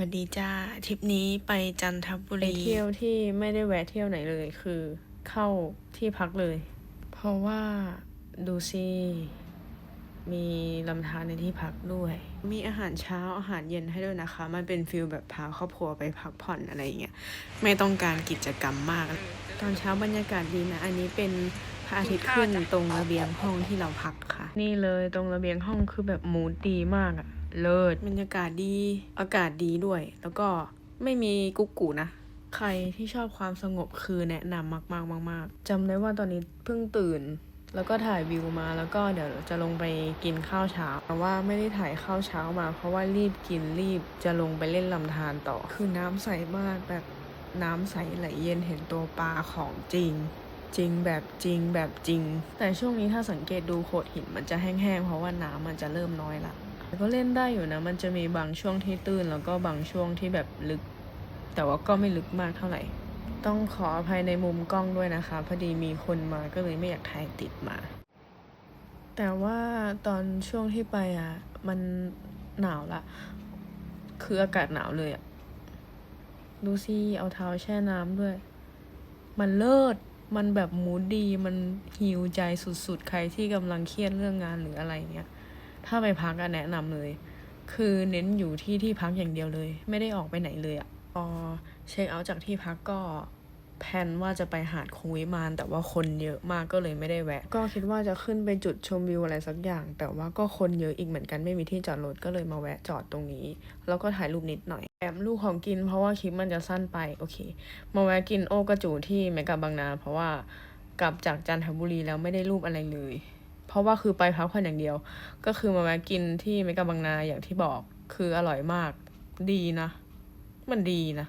วัสดีจ้าทริปนี้ไปจันทบุไปรีเที่ยวที่ไม่ได้แวะเที่ยวไหนเลยคือ เข้าที่พักเลย เพราะว่าดูซิมีลำธารในที่พักด้วย มีอาหารเช้าอาหารเย็นให้ด้วยนะคะ มันเป็นฟิลแบบพาครอบครัวไปพักผ่อนอะไรอย่างเงี้ยไม่ต้องการกิจกรรมมาก ตอนเช้าบรรยากาศดีนะ อันนี้เป็นพระอาทิตย์ขึ้นตรงระเบียงห้องที่เราพักค่ะ นี่เลยตรงระเบียงห้องคือแบบมูดดีมากอะ เลิศบรรยากาศดีอากาศดีด้วย แล้วก็ไม่มีกุ๊กกูนะ ใครที่ชอบความสงบคือแนะนำมากๆมากๆจำได้ว่าตอนนี้เพิ่งตื่น แล้วก็ถ่ายวิวมาแล้วก็เดี๋ยวจะลงไปกินข้าวเช้าแต่ว่าไม่ได้ถ่ายข้าวเช้ามา เพราะว่ารีบกินรีบจะลงไปเล่นลำธารต่อ คือน้ำใสมากแบบน้ำใสไหลเย็นเห็นตัวปลาของจริง จริงแบบจริงแบบจริง แต่ช่วงนี้ถ้าสังเกตดูโขดหินมันจะแห้งๆเพราะว่าน้ำมันจะเริ่มน้อยละ ก็เล่นได้อยู่นะ มันจะมีบางช่วงที่ตื้น แล้วก็บางช่วงที่แบบลึก แต่ว่าก็ไม่ลึกมากเท่าไหร่ ต้องขออภัยในมุมกล้องด้วยนะคะ พอดีมีคนมาก็เลยไม่อยากถ่ายติดมา แต่ว่าตอนช่วงที่ไปอะ มันหนาวละ คืออากาศหนาวเลยอะ ดูสิ เอาเท้าแช่น้ำด้วย มันเลิศ มันแบบมูดดี มันฮิวใจสุดๆ ใครที่กำลังเครียดเรื่องงานหรืออะไรเงี้ย ถ้าไปพักอะแนะนำเลย คือเน้นอยู่ที่ที่พักอย่างเดียวเลย ไม่ได้ออกไปไหนเลยอะพอเช็คเอาท์จากที่พักก็แพนว่าจะไปหาดคงวิมาน แต่ว่าคนเยอะมากก็เลยไม่ได้แวะ ก็คิดว่าจะขึ้นไปจุดชมวิวอะไรสักอย่าง แต่ว่าก็คนเยอะอีกเหมือนกันไม่มีที่จอดรถก็เลยมาแวะจอดตรงนี้ แล้วก็ถ่ายรูปนิดหน่อยแอบลูกของกินเพราะว่าคลิปมันจะสั้นไปโอเค มาแวะกินโอกระจูที่เมกาบางนา เพราะว่ากลับจากจันทบุรีแล้วไม่ได้รูปอะไรเลย เพราะว่าคือไปพักผ่อนอย่างเดียว ก็คือมาแวะกินที่เมกาบางนาอย่างที่บอก คืออร่อยมาก ดีนะ มันดีนะ